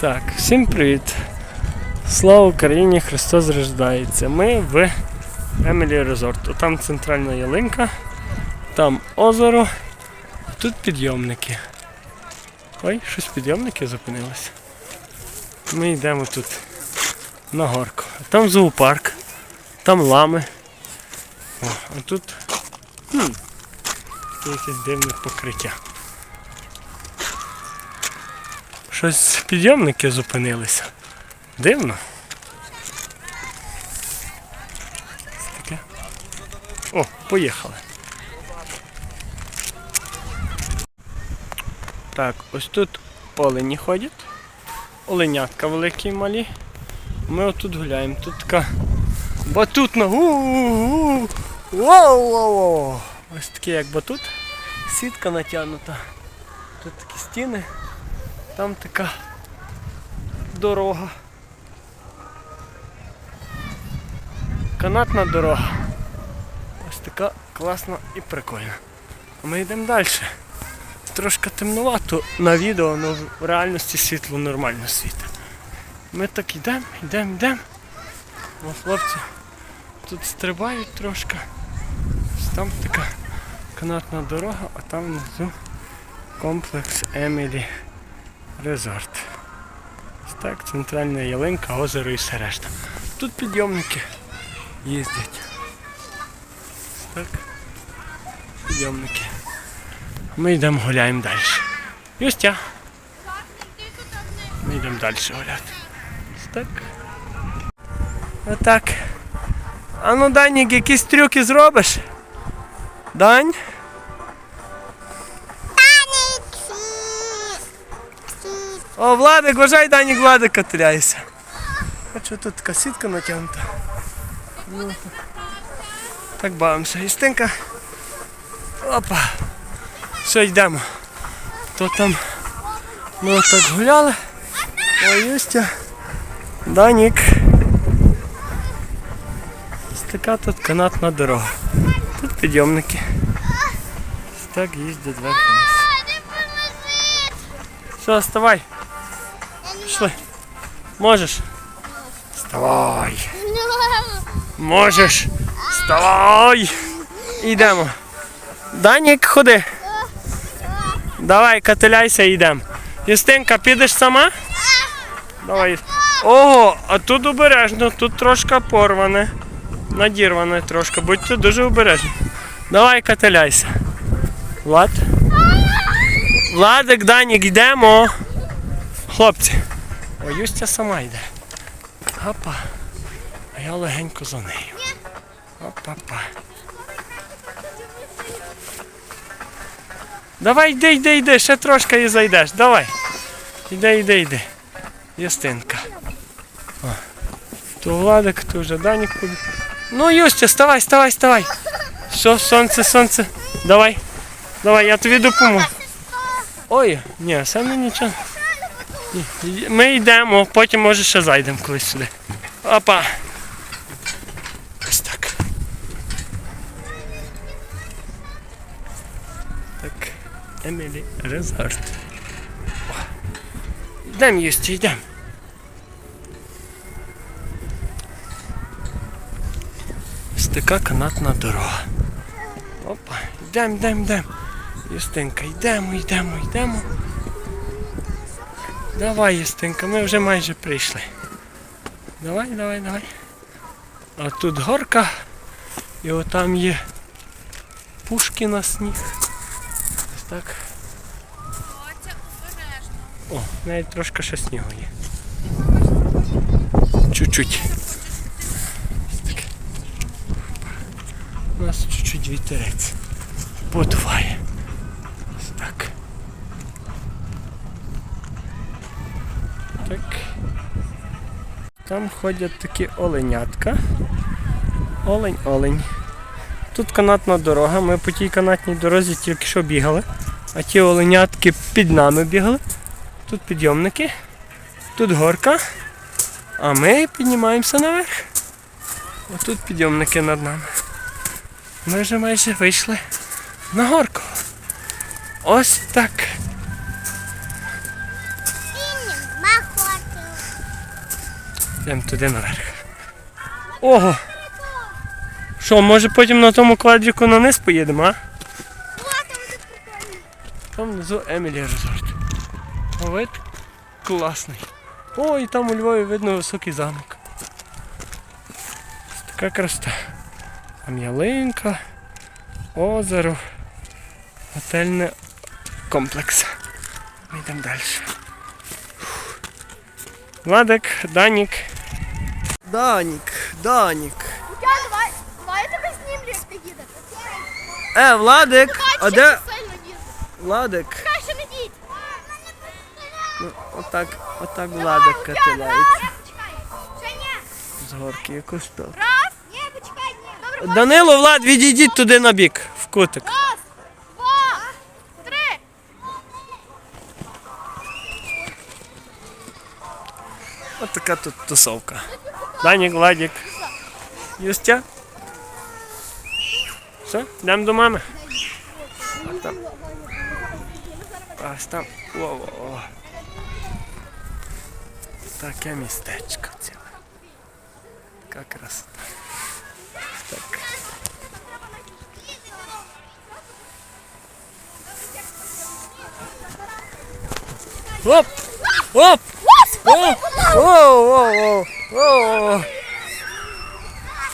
Так, всім привіт. Слава Україні! Христос рождається. Ми в Емілі Резорт. Там центральна ялинка, там озеро, тут підйомники. Ой, щось підйомники зупинилися. Ми йдемо тут на горку. Там зоопарк, там лами. О, а тут хм, якесь дивне покриття. Щось підйомники зупинилися. Дивно. Таке. О, поїхали. Так, ось тут олені ходять. Оленятка великі і малі. Ми отут гуляємо. Тут така батутна. Ось таке як батут. Сітка натягнута. Тут такі стіни. Там така дорога. Канатна дорога. Ось така класна і прикольна. А ми йдемо далі. Трошки темнувато на відео, але в реальності світло нормально світить. Ми так йдемо, йдемо, йдемо. Хлопці тут стрибають трошки. Ось Там така канатна дорога, а там внизу комплекс Емілі Резорт. Так, центральна ялинка, озеро і все решта. Тут підйомники їздять. Так. Підйомники. Ми йдемо гуляємо далі. Юстя. Ми йдемо далі гуляти. Так. Отак. А ну Данік, якісь трюки зробиш? Дань? О, Владик, вважай, Данік Владика теряється. А що тут така сітка натягнута? Ну, так. так бавимося. Істинка. Опа. Все, йдемо. То там ми отак гуляли. Ой, Юстя. Данік. Ось така тут канатна дорога. Тут підйомники. Ось так їздять вверх вниз. Все, вставай. Пішли. Можеш? Вставай. Можеш. Вставай. Йдемо. Данік, ходи. Давай, катиляйся і йдемо. Юстинка, підеш сама? Давай. Ого, а тут обережно, тут трошки порване. Надірване трошки, будьте дуже обережні. Давай катиляйся. Влад. Владик, Данік, йдемо. Хлопці. О, Юстя сама йде. Опа. А я легенько за нею. Опа-па. Давай йди, йди, йди, ще трошки і зайдеш. Давай. Йди, йди, йди. Юстинка. О. То Владик, то вже Данік буде. Ну, Юстя, вставай, вставай, вставай. Все, сонце, сонце. Давай. Давай, я тобі допоможу. Ой, ні, саме нічого. Ми йдемо, потім може ще зайдемо колись сюди. Опа. Ось так. Так. Емілі Резорт. Йдемо, Юсті, йдемо. Ось така канатна дорога. Опа, йдемо, йдемо, йдемо. Юстинка, йдемо, йдемо, йдемо. Давай, Юстинка, ми вже майже прийшли. Давай, давай, давай. А тут горка. І отам є пушки на сніг. Ось так. О, навіть трошки ще снігу є. Чуть-чуть. У нас чуть-чуть вітерець. Подуває. Ось так. Так. Там ходять такі оленятка. Олень, олень. Тут канатна дорога. Ми по тій канатній дорозі тільки що бігали. А ті оленятки під нами бігали. Тут підйомники, тут горка, а ми піднімаємося наверх. Отут підйомники над нами. Ми вже майже вийшли на горку. Ось так. Йдемо туди наверх. Ого! Що, може потім на тому квадріку на низ поїдемо, а? Там внизу Емілі Резорт. Вид класний. О, і там у Львові видно високий замок. Така красота. Там ялинка, озеро, готельний комплекс. Ми йдемо далі. Владик, Данік. Данік, Данік. Я давай, давай я тебе знімлю, як ти їдеш. Е, Владик, а де. Владик? Краще не їдь. Ну, отак, отак Владик катиляється Ще ні. з горки якось то. Раз. Ні, почекай, ні. Данило, Влад, відійдіть туди на бік, в кутик. От така тут тусовка. Данік, Владик. Юстя? Все, йдемо до мами. А там. Ось там. Во-во-во. Таке містечко ціле. Така красота. Так. Оп! Оп! О! О! О!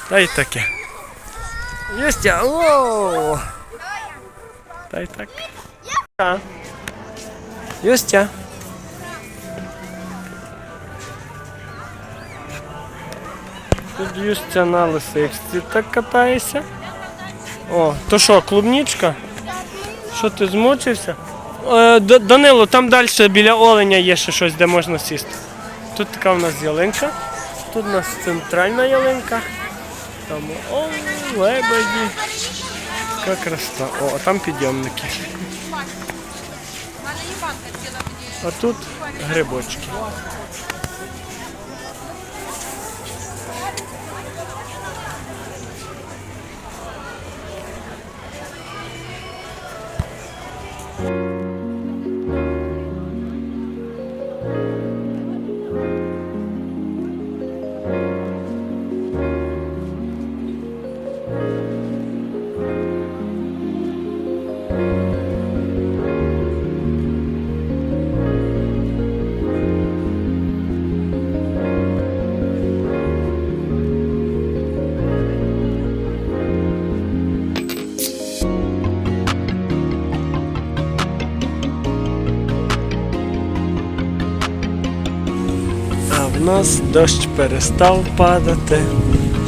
Та й таке. Юстя! О! Та й так. Юстя. Тут Юстя на лисичці так катається. О, то що, клубничка? Що ти змучився? Е, Данило, там далі біля оленя є ще щось, де можна сісти. Тут така у нас ялинка. Тут у нас центральна ялинка. Там о, лебеді. Така красота. О, а там підйомники. А тут грибочки. Нас дощ перестав падати,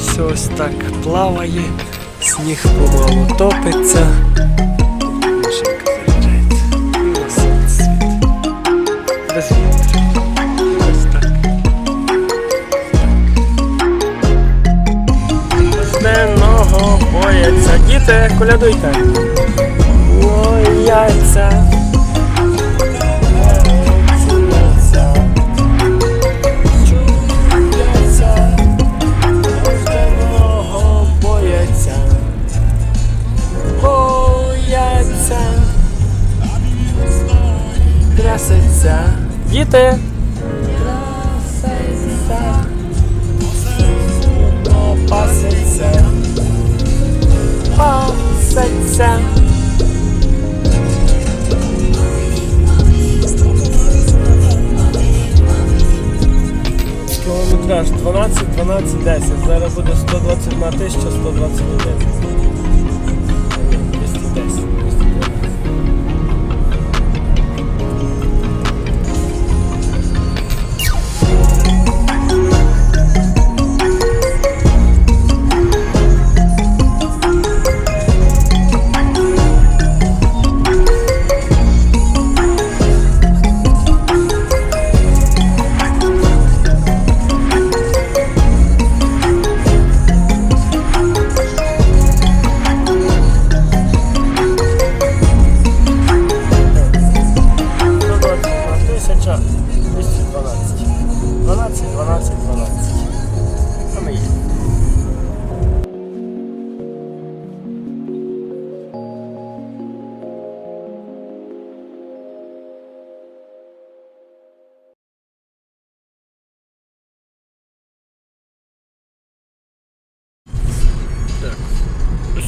все ось так плаває, сніг помалу топиться. Машинка на світ. Без. Ось так. Денного бояться. Діти, колядуйте. Бояться. Трясеться, діти, пасеться, пасеться. Кілометраж 12, 12, 10. Зараз буде 121 тисяча 121.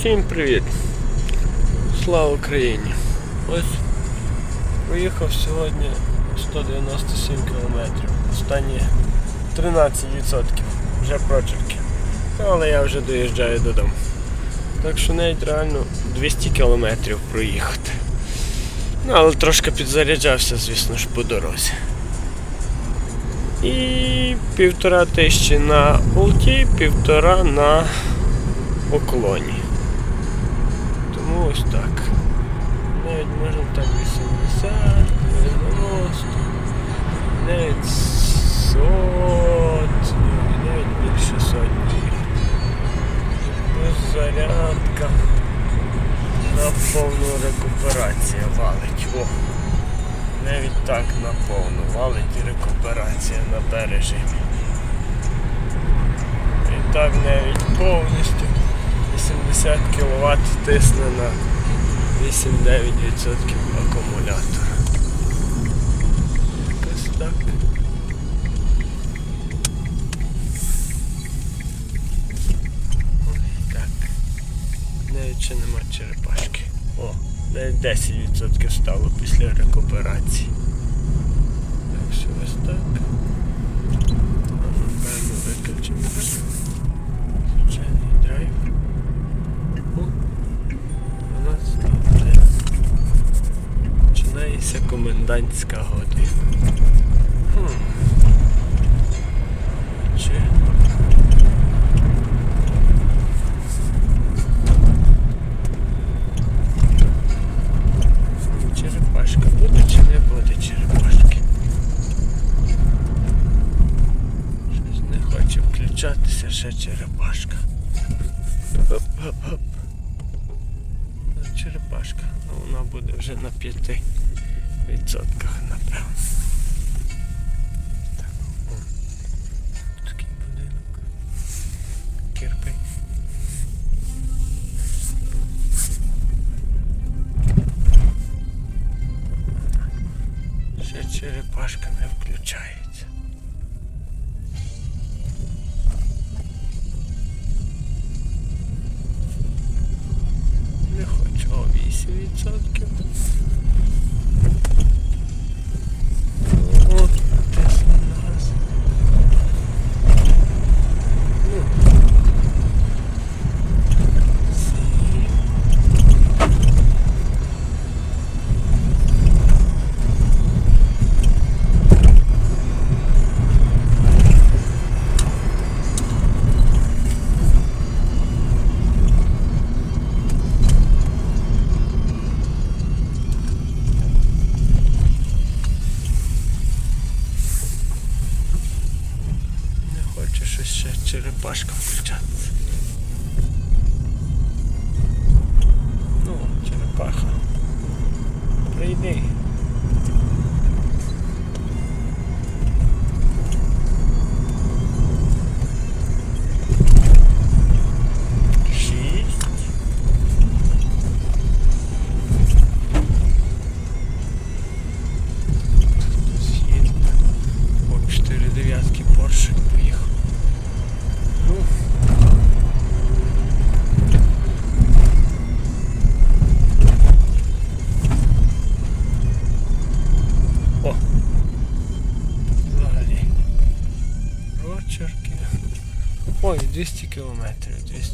Усім привіт! Слава Україні! Ось проїхав сьогодні 197 кілометрів. Останні 13% вже прочерки. Але я вже доїжджаю додому. Так що навіть реально 200 кілометрів проїхати. Ну, але трошки підзаряджався, звісно ж, по дорозі. І півтора тисячі на Улті, півтора на уклоні. Ось так. Навіть можна так 80, 90, навіть сотню, і навіть більше сотні. Плюс зарядка на повну рекуперацію валить. О! Навіть так на повну валить рекуперація на бережимі. І так навіть повністю 80 кВт тисне на 8-9% акумулятора. Якось так. Ось так. Навіть ще нема черепашки. О, навіть 10% стало після рекуперації. Так що ось так. Напевно виключимо. Звичайний драйв. О, 12 Починається комендантська година. Черепашка не включається. Не хочу. О, 8%.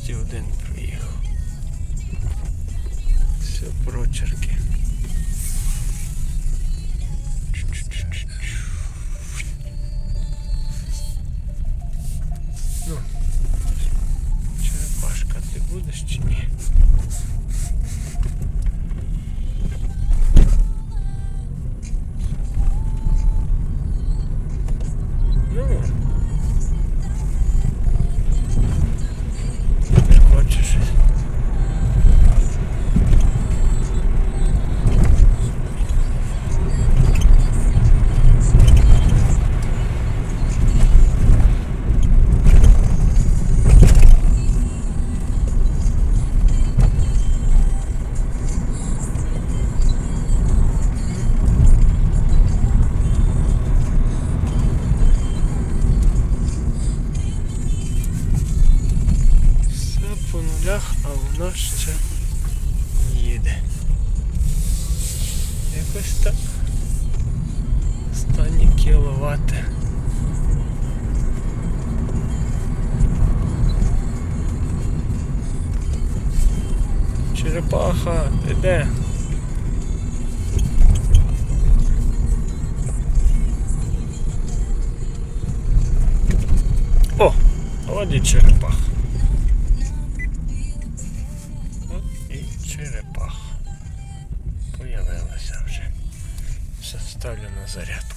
кілометрів, 201 Черепаха, ти де? О, от черепах. От і черепах. Появилася вже. Все ставлю на зарядку.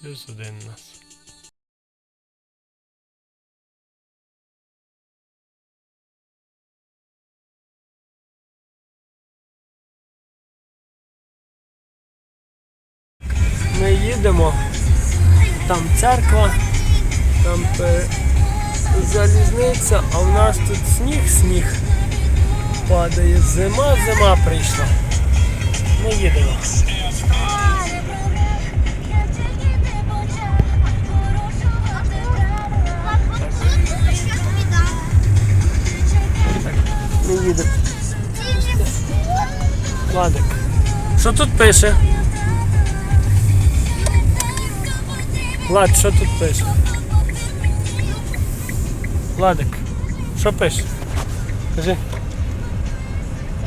Плюс один нас. Ми їдемо, там церква, там е, залізниця, а в нас тут сніг, сніг падає. Зима, зима прийшла. Ми їдемо. Владик. Що тут пише? Влад, що тут пише? Владик, що пише? Кажи,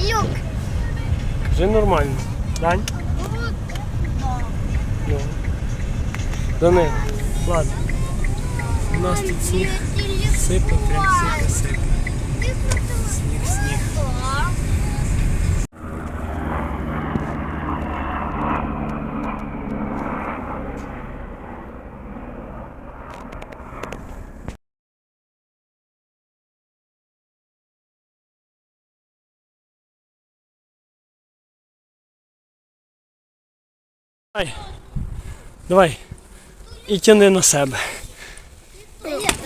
Люк. кажи нормально. Дань? Ну. Данил, Влад. У нас тут сніг сипе, прям сипе, сипе. Сніг, сніг. Давай. Давай. І тяни на себе.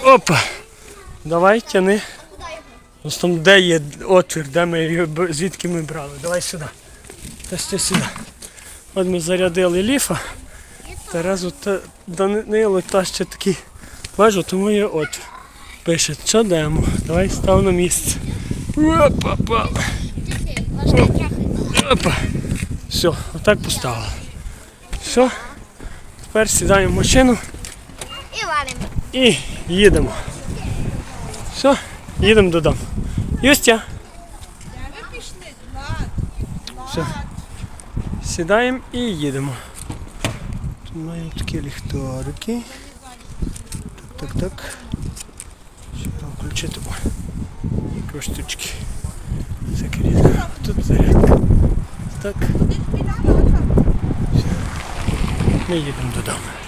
Опа. Давай, тяни. Ось там де є отвір, де ми звідки ми брали. Давай сюди. Тащи сюди. От ми зарядили ліфа. Терезу та Данило тащить такий. Бачу, тому є отвір. Пише, що демо. Давай став на місце. Опа, опа. Опа. Все, отак поставили. Все. Тепер сідаємо в машину І валим. і їдемо. Все, їдемо додому. Юстя. Все. Сідаємо і їдемо. Тут маємо такі ліхтарики. Так, так, так. Ще включити. Такі штучки. Всякі різні. Тут зарядка. Так. Все. Ми їдемо додому.